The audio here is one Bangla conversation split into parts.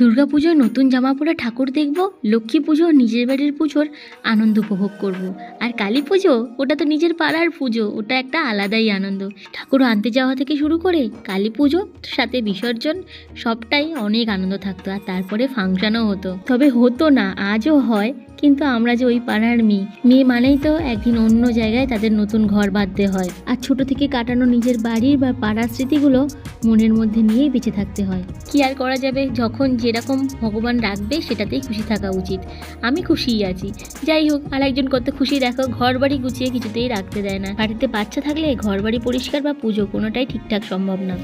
দুর্গাপুজোয় নতুন জামা পরে ঠাকুর দেখব, লক্ষ্মী পুজো, নিজের বাড়ির পুজোর আনন্দ উপভোগ করব। আর কালী পুজো, ওটা তো নিজের পাড়ার পুজো, ওটা একটা আলাদাই আনন্দ। ঠাকুর আনতে যাওয়া থেকে শুরু করে কালী পুজো, সাথে বিসর্জন, সবটাই অনেক আনন্দ থাকতো। আর তারপরে ফাংশানও হতো। তবে হতো না, আজও হয়। কিন্তু আমরা যে ওই পাড়ার মেয়ে মেয়ে মানেই তো একদিন অন্য জায়গায় তাদের নতুন ঘর বাঁধতে হয়। আর ছোট থেকে কাটানো নিজের বাড়ির বা পাড়ার স্মৃতিগুলো মনের মধ্যে নিয়েই বেঁচে থাকতে হয়। কি আর করা যাবে? যখন যেরকম ভগবান রাখবে সেটাতেই খুশি থাকা উচিত। আমি খুশিই আছি। যাই হোক আর একজন কত খুশি দেখো ঘর বাড়ি গুছিয়ে কিছুতেই রাখতে দেয় না। বাড়িতে বাচ্চা থাকলে ঘর বাড়ি পরিষ্কার বা পুজো কোনোটাই ঠিকঠাক সম্ভব না।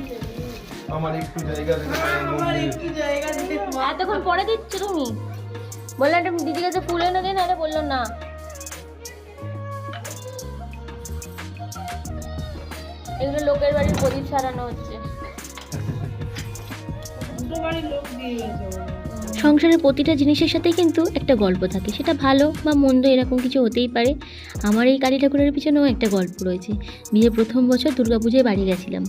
আমার একটু জায়গা। এতক্ষণ পরে দিচ্ছ তুমি? বললাম একটা দিদির কাছে ফুল এনে দিন আরে বলল না। এগুলো লোকের বাড়ির প্রদীপ সারানো হচ্ছে। সংসারের প্রতিটা জিনিসের সাথে কিন্তু একটা গল্প থাকে। সেটা ভালো বা মন্দ এরকম কিছু হতেই পারে। আমার এই কালী ঠাকুরের পিছনেও একটা গল্প রয়েছে। বিয়ের প্রথম বছর দুর্গাপুজোয় বাড়ি গেছিলাম।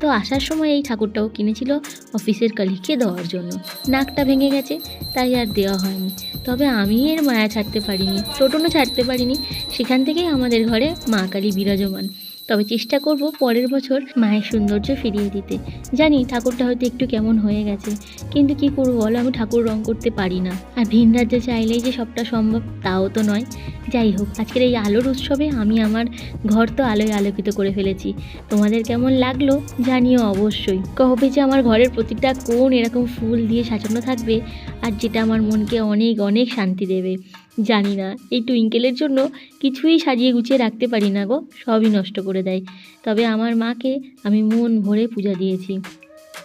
তো আসার সময় এই ঠাকুরটাও কিনেছিল অফিসের কালিকে দেওয়ার জন্য। নাকটা ভেঙে গেছে, তাই আর দেওয়া হয়নি। তবে আমি এর মায়া ছাড়তে পারিনি, টোটনও ছাড়তে পারিনি। সেখান থেকেই আমাদের ঘরে মা কালী বিরাজমান। তবে চেষ্টা করব পরের বছর মায়ের সৌন্দর্য ফিরিয়ে দিতে। জানি ঠাকুরটা হয়তো একটু কেমন হয়ে গেছে, কিন্তু কি করব বলো, আমি ঠাকুর রং করতে পারি না। আর ভিন রাজ্যে চাইলেই যে সবটা সম্ভব তাও তো নয়। যাই হোক, আজকের এই আলোর উৎসবে আমি আমার ঘর তো আলোয় আলোকিত করে ফেলেছি। তোমাদের কেমন লাগল জানিও অবশ্যই। কবে যে আমার ঘরের প্রতিটা কোণ এরকম ফুল দিয়ে সাজানো থাকবে, আর যেটা আমার মনকে অনেক অনেক শান্তি দেবে। জানি না। এই টুইঙ্কেলের জন্য কিছুই সাজিয়ে গুছিয়ে রাখতে পারি না গো, সবই নষ্ট করে দেয়। তবে আমার মাকে আমি মন ভরে পূজা দিয়েছি।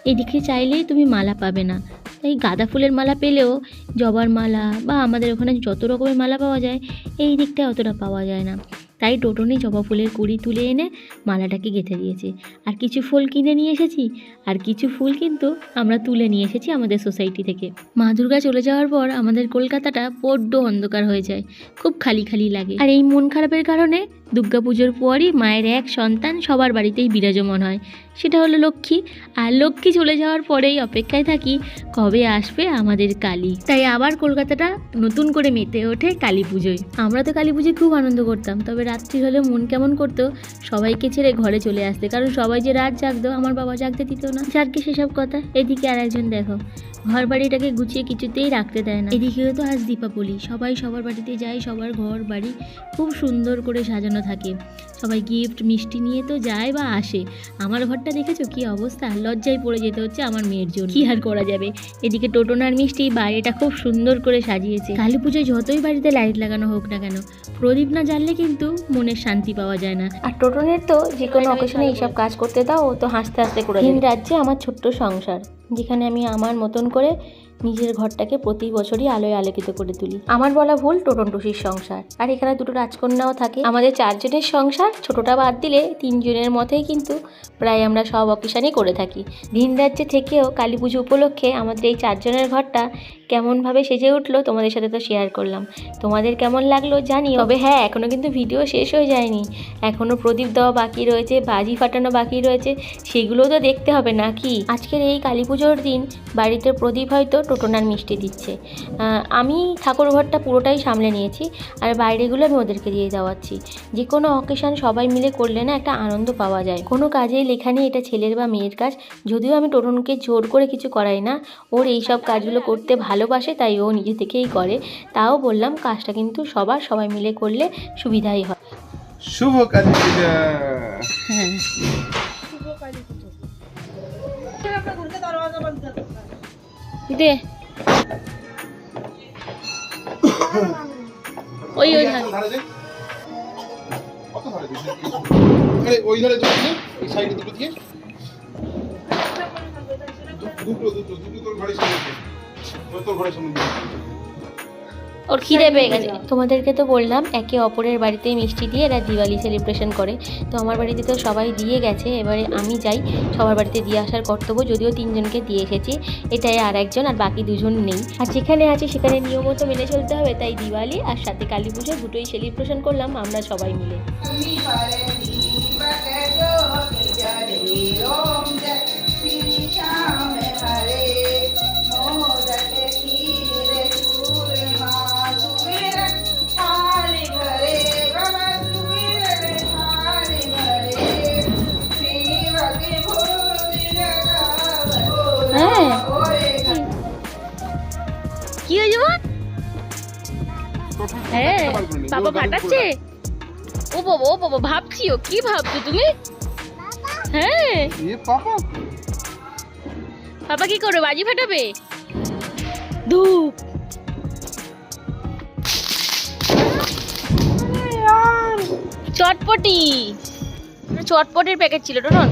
এদিকে চাইলেই তুমি মালা পাবে না। তাই গাঁদা ফুলের মালা পেলেও জবার মালা বা আমাদের ওখানে যত রকমের মালা পাওয়া যায়, এই দিকটায় অতটা পাওয়া যায় না। তাই টোটনে জবা ফুলের কুড়ি তুলে এনে মালাটাকে গেঁথে দিয়েছে। আর কিছু ফুল কিনে নিয়ে এসেছি, আর কিছু ফুল কিন্তু আমরা তুলে নিয়ে এসেছি আমাদের সোসাইটি থেকে। মা দুর্গা চলে যাওয়ার পর আমাদের কলকাতাটা বড্ড অন্ধকার হয়ে যায়, খুব খালি খালি লাগে। আর এই মন খারাপের কারণে দুর্গাপুজোর পরই মায়ের এক সন্তান সবার বাড়িতেই বিরাজমান হয়। সেটা হলো লক্ষ্মী। আর লক্ষ্মী চলে যাওয়ার পরেই অপেক্ষায় থাকি, কবে আসবে আমাদের কালী? তাই আবার কলকাতাটা নতুন করে মেতে ওঠে কালী পুজোয়। আমরা তো কালী পুজোয় খুব আনন্দ করতাম, তবে রাত্রি হলে মন কেমন করতো, সবাইকে ছেড়ে ঘরে চলে আসতে। কারণ সবাই যে রাত জাগতো, আমার বাবা জাগতে দিত না। যাকে সেসব কথা, এদিকে আর একজন দেখো ঘর বাড়িটাকে গুছিয়ে কিছুতেই রাখতে দেয় না। এদিকেও তো আজ দীপাবলি, সবাই সবার বাড়িতে যায়, সবার ঘর বাড়ি খুব সুন্দর করে সাজানো থাকে। সবাই গিফট মিষ্টি নিয়ে তো যায় বা আসে। আমার ঘরটা দেখেছ কি অবস্থা? লজ্জায় পড়ে যেতে হচ্ছে আমার মেয়ের জন্য। কি আর করা যাবে? এদিকে টোটোনার মিষ্টি বাইরেটা খুব সুন্দর করে সাজিয়েছে। কালী পুজোয় যতই বাড়িতে লাইট লাগানো হোক না কেন প্রদীপ না জ্বাললে কিন্তু মনের শান্তি পাওয়া যায় না। আর টোটনের তো যে কোনো অকেশনে এইসব কাজ করতে দাও ও তো হাসতে হাসতে করে রাজ্যে আমার ছোট্ট সংসার যেখানে আমি আমার মতন করে নিজের ঘরটাকে প্রতি বছরই আলোয় আলোকিত করে তুলি। আমার বলা ভুল টোটন টুসির সংসার। আর এখানে দুটো রাজকন্যাও থাকে। আমাদের চারজনের সংসার ছোটটা বাদ দিলে তিনজনের মতেই কিন্তু প্রায় আমরা সব অকেশানই করে থাকি। ভিন রাজ্যে থেকেও কালী পুজো উপলক্ষে আমাদের এই চারজনের ঘরটা কেমনভাবে সেজে উঠল তোমাদের সাথে তো শেয়ার করলাম। তোমাদের কেমন লাগল জানি তবে হ্যাঁ এখনও কিন্তু ভিডিও শেষ হয়ে যায়নি। এখনও প্রদীপ দেওয়া বাকি রয়েছে, বাজি ফাটানো বাকি রয়েছে সেগুলোও তো দেখতে হবে নাকি আজকের এই কালী পুজোর দিন বাড়িতে প্রদীপ হয়তো টোটনার মিষ্টি দিচ্ছে। আমি ঠাকুর ঘরটা পুরোটাই সামলে নিয়েছি আর বাইরেগুলো আমি ওদেরকে দিয়ে যাওয়াচ্ছি। যে কোনো অকেশান সবাই মিলে করলে না একটা আনন্দ পাওয়া যায়। কোনো কাজেই লেখা নেই এটা ছেলের বা মেয়ের কাজ। যদিও আমি টোটনকে জোর করে কিছু করাই না ওর এই সব কাজগুলো করতে ভালোবাসে তাই ও নিজে থেকেই করে। তাও বললাম কাজটা কিন্তু সবার সবাই মিলে করলে সুবিধাই হয়। শুভ কালী পূজা। হ্যাঁ। দে ওই ওই ধারে। আরে ওই ধারে দিয়ে, এই সাইডে দুটো দিয়ে। দুটো দুটো দুটো তোর ঘরের সামনে। তোর- ঘরের সামনে। ওর খিদে পেয়ে গেছে। তোমাদেরকে তো বললাম একে অপরের বাড়িতে মিষ্টি দিয়ে এরা দিওয়ালি সেলিব্রেশন করে। তো আমার বাড়িতে তো সবাই দিয়ে গেছে এবারে আমি যাই সবার বাড়িতে দিয়ে আসার কর্তব্য যদিও তিনজনকে দিয়ে এসেছি এটাই আর একজন আর বাকি দুজন নেই। আর যেখানে আছে সেখানে নিয়মত মেনে চলতে হবে তাই দিওয়ালি আর সাথে কালী পুজো দুটোই সেলিব্রেশন করলাম আমরা সবাই মিলে। হ্যাঁ গাড়ি ফাটাচ্ছে ও বাবা ও বাবা ভাবছি ও কি ভাবছ তুমি? হ্যাঁ। পাপা। কি করবে বাজি ফাটাবে? ধূপ। চটপটি। চটপটির প্যাকেট ছিল টোটন।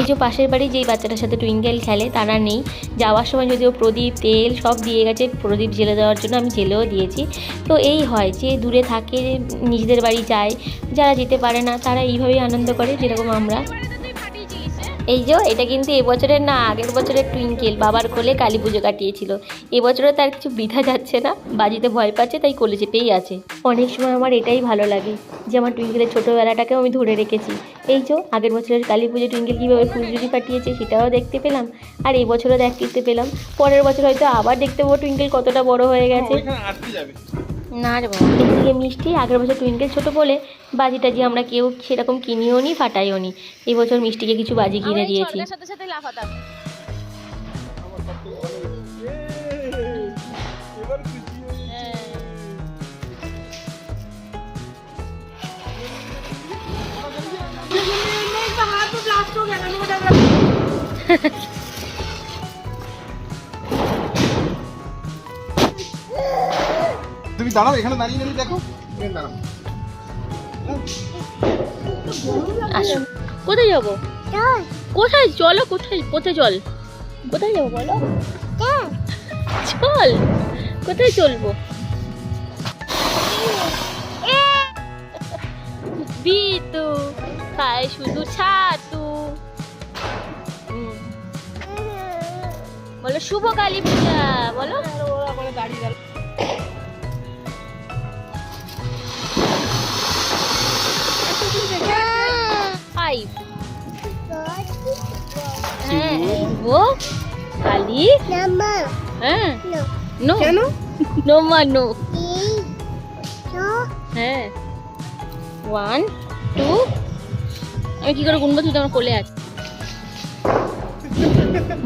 এই যে পাশের বাড়ি যেই বাচ্চাটার সাথে টুইঙ্গেল খেলে, তারা নেই। যাওয়ার সময় যদিও প্রদীপ, তেল সব দিয়ে গেছে, প্রদীপ জেলে দেওয়ার জন্য আমি জেলেও দিয়েছি। তো এই হয় যে দূরে থাকে, নিজেদের বাড়ি যায়, যারা যেতে পারে না, তারা এইভাবেই আনন্দ করে, যেরকম আমরা। এই যে, এটা কিন্তু এবছরের না, আগের বছরের টুইঙ্কেল বাবার কোলে কালী পুজো কাটিয়েছিল। এবছরে তার কিছু বৃথা যাচ্ছে না, বাজিতে ভয় পাচ্ছে, তাই কোলে চেপেই আছে। অনেক সময় আমার এটাই ভালো লাগে, যে আমার টুইঙ্কেলের ছোটোবেলাটাকেও আমি ধরে রেখেছি। এই যে, আগের বছরের কালী পুজো টুইঙ্কেল কীভাবে ফুলঝুরি কাটিয়েছে সেটাও দেখতে পেলাম, আর এই বছরও দেখতে পেলাম। পরের বছর হয়তো আবার দেখতে পাবো টুইঙ্কেল কতটা বড় হয়ে গেছে। না রে বাবা এদিকে মিষ্টি আগের বছর টুইঙ্কেল ছোট বলে বাজি টাজি আমরা কেউ সেরকম কিনিও নি ফাটাইও নি এই বছর মিষ্টিকে কিছু বাজি কিনে দিয়েছি সাথে সাথে লাফাতাম এবার খুশি হয়ে তুমি দাঁড়াও এখানে দাঁড়িয়ে দাঁড়িয়ে দেখো। এখানে দাঁড়াও। আসো কোথায় যাব? কোথায়? চলো কোথায়? কোথায় চল। কোথায় যাব বলো? চল। কোথায় চলবো? বিতু খায় শুধু ছাতু। বলো শুভ কালী পূজা বলো। ফাইভ হ্যাঁ ও কালী হ্যাঁ নো কেন নো মা নো হ্যাঁ ওয়ান টু আমি কি করে গুনবো তুই তো আমার কোলে আছে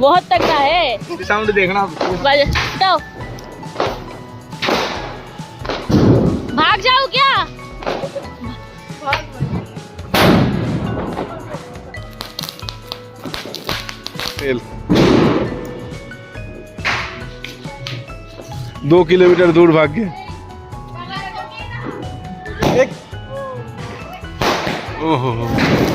बहुत तगड़ा है साउंड देखना बज- तेल। दो किलोमीटर दूर भाग गए ओहो।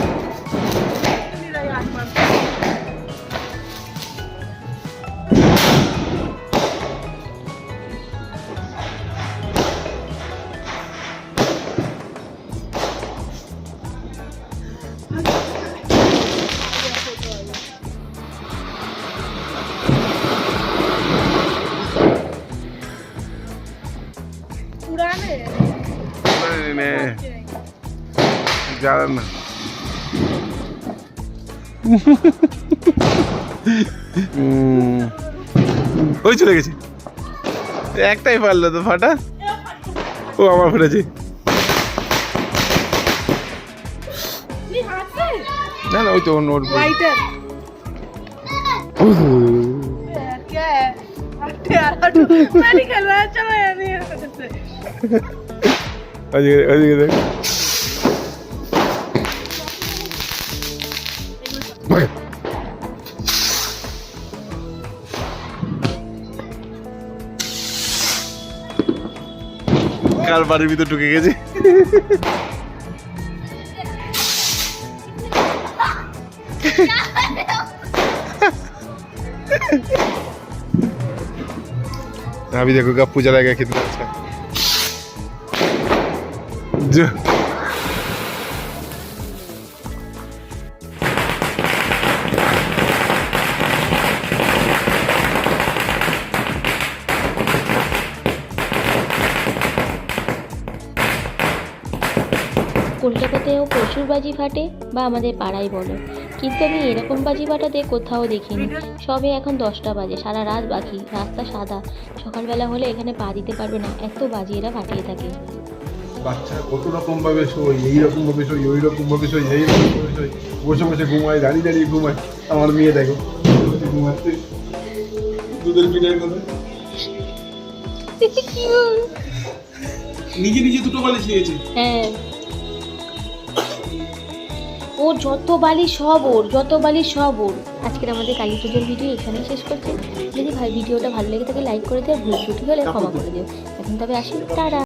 नहीं नहीं ज्यादा ना হুম। ওই চলে গেছে একটাই পারলো তো ফাটা ও আমার ফেটেছে না না ওই তো অন্য ওর ওইদিকে ওইদিকে দেখ ভাগ। কার বাড়ির ভিতর ঢুকে গেছে अभी देखो गप्पू चला गया कितना अच्छा जो কলকাতাতেও প্রচুর বাজি ফাটে বা আমাদের পাড়ায় বলো। কিন্তু আমি এরকম বাজি ফাটাতে কোথাও দেখিনি। সবে এখন দশটা বাজে, সারা রাত বাকি, রাস্তা সাদা। সকালবেলা হলে এখানে পা দিতে পারবে না, এত বাজি এরা ফাটিয়ে থাকে। বাচ্চারা কত রকম ভাবে শোয় এই রকম ভাবে শোয় ওই রকম ভাবে শোয় এই রকম ভাবে শোয় বসে বসে ঘুমায় দাঁড়িয়ে দাঁড়িয়ে ঘুমায়। আমার মেয়ে দেখো ঘুমাচ্ছে। দুধের পিঠের কথা নিজে নিজে দুটো বালিশ নিয়েছে। হ্যাঁ। ও যত বালি সব ওর যত বালি সব ওর। আজকের আমাদের কালী পুজোর ভিডিও এখানে শেষ করছি। যদি ভাই ভিডিওটা ভালো লেগে থাকে লাইক করে দিও ভুল ত্রুটি হলে ক্ষমা করে দিও। এখন তবে আসি তারা